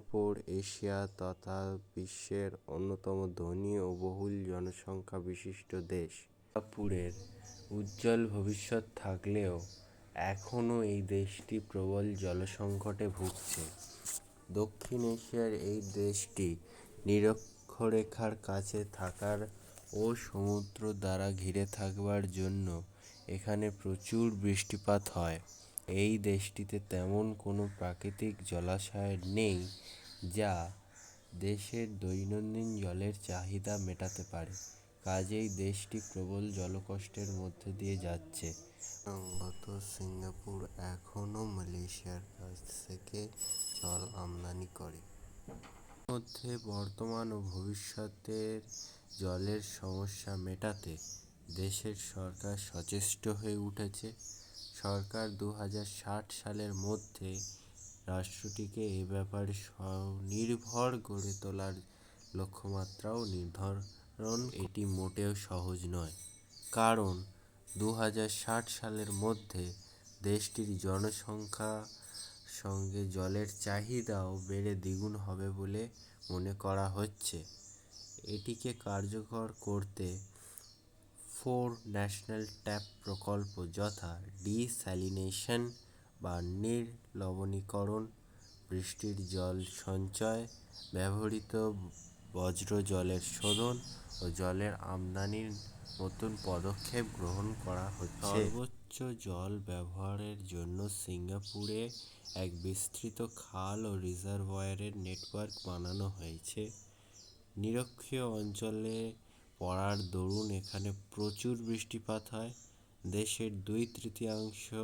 Singapore Asia তথা বিশ্বের অন্যতম ধনী ও বহুল জনসংখ্যা বিশিষ্ট দেশ। সিঙ্গাপুরের উজ্জ্বল ভবিষ্যৎ থাকলেও এখনও এই দেশটি প্রবল জলসংকটে ভুগছে। দক্ষিণ এশিয়ার এই দেশটি নিরক্ষরেখার কাছে থাকার ও সমুদ্র দ্বারা ঘিরে থাকবার জন্য এখানে প্রচুর বৃষ্টিপাত হয়। এই দেশটিতে তেমন কোনো প্রাকৃতিক জলাশয় নেই যা দেশের দৈনন্দিন জলের চাহিদা মেটাতে পারে। কাজেই দেশটি প্রবল জলকষ্টের মধ্য দিয়ে যাচ্ছে। প্রসঙ্গত সিঙ্গাপুর এখনও মালয়েশিয়ার কাছ থেকে জল আমদানি করে। মধ্যে বর্তমান ও ভবিষ্যতের জলের সমস্যা মেটাতে দেশের সরকার সচেষ্ট হয়ে উঠেছে। সরকার দুহাজার ষাট সালের মধ্যে রাষ্ট্রটিকে এ ব্যাপারে স্বনির্ভর গড়ে তোলার লক্ষ্যমাত্রাও নির্ধারণ এটি মোটেও সহজ নয়। কারণ দুহাজার ষাট সালের মধ্যে দেশটির জনসংখ্যা সঙ্গে জলের চাহিদাও বেড়ে দ্বিগুণ হবে বলে মনে করা হচ্ছে। এটিকে কার্যকর করতে ফোর ন্যাশনাল ট্যাপ প্রকল্প যথা ডি-স্যালিনেশন বা নির্লবণীকরণ, বৃষ্টির জল সঞ্চয়, ব্যবহৃত বর্জ্য জলের শোধন ও জলের আমদানির নতুন পদক্ষেপ গ্রহণ করা হচ্ছে। সর্বোচ্চ জল ব্যবহারের জন্য সিঙ্গাপুরে এক বিস্তৃত খাল ও রিজার্ভয়ারের নেটওয়ার্ক বানানো হয়েছে। নিরক্ষীয় অঞ্চলে পড়ার দরুন এখানে প্রচুর বৃষ্টিপাত হয়। দেশের দুই তৃতীয়াংশ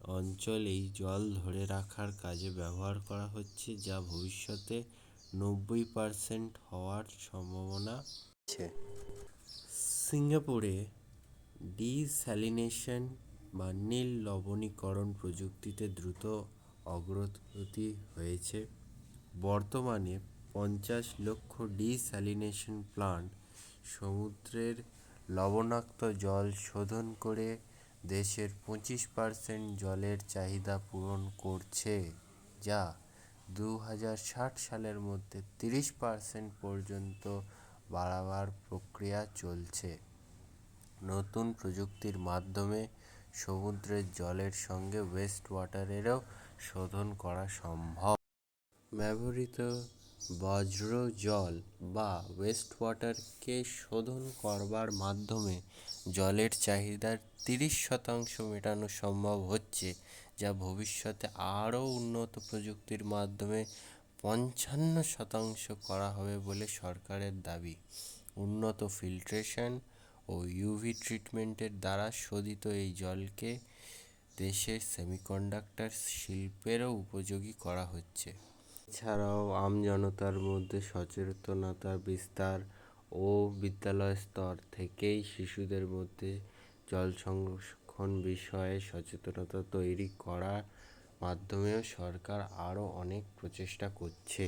অঞ্চল এই জল ধরে রাখার কাজে ব্যবহার করা হচ্ছে, যা ভবিষ্যতে নব্বই পারসেন্ট হওয়ার সম্ভাবনা আছে। সিঙ্গাপুরে ডিস্যালিনেশন বা নীল লবণীকরণ প্রযুক্তিতে দ্রুত অগ্রগতি হয়েছে। বর্তমানে পঞ্চাশ লক্ষ ডি-স্যালিনেশন প্লান্ট সমুদ্রের লবণাক্ত জল শোধন করে দেশের পঁচিশ পার্সেন্ট জলের চাহিদা পূরণ করছে, যা দুহাজার ষাট সালের মধ্যে তিরিশ পারসেন্ট পর্যন্ত বাড়াবার প্রক্রিয়া চলছে। নতুন প্রযুক্তির মাধ্যমে সমুদ্রের জলের সঙ্গে ওয়েস্ট ওয়াটারেরও শোধন করা সম্ভব। ব্যবহৃত বর্জ্য জল বা ওয়েস্ট ওয়াটারকে শোধন করবার মাধ্যমে জলের চাহিদার তিরিশ শতাংশ মেটানো সম্ভব হচ্ছে, যা ভবিষ্যতে আরও উন্নত প্রযুক্তির মাধ্যমে পঞ্চান্ন শতাংশ করা হবে বলে সরকারের দাবি। উন্নত ফিল্ট্রেশন ও ইউভি ট্রিটমেন্টের দ্বারা শোধিত এই জলকে দেশের সেমিকন্ডাক্টর শিল্পেরও উপযোগী করা হচ্ছে। এছাড়াও আমজনতার মধ্যে সচেতনতা বিস্তার ও বিদ্যালয় স্তর থেকেই শিশুদের মধ্যে জল সংরক্ষণ বিষয়ে সচেতনতা তৈরি করার মাধ্যমেও সরকার আরও অনেক প্রচেষ্টা করছে।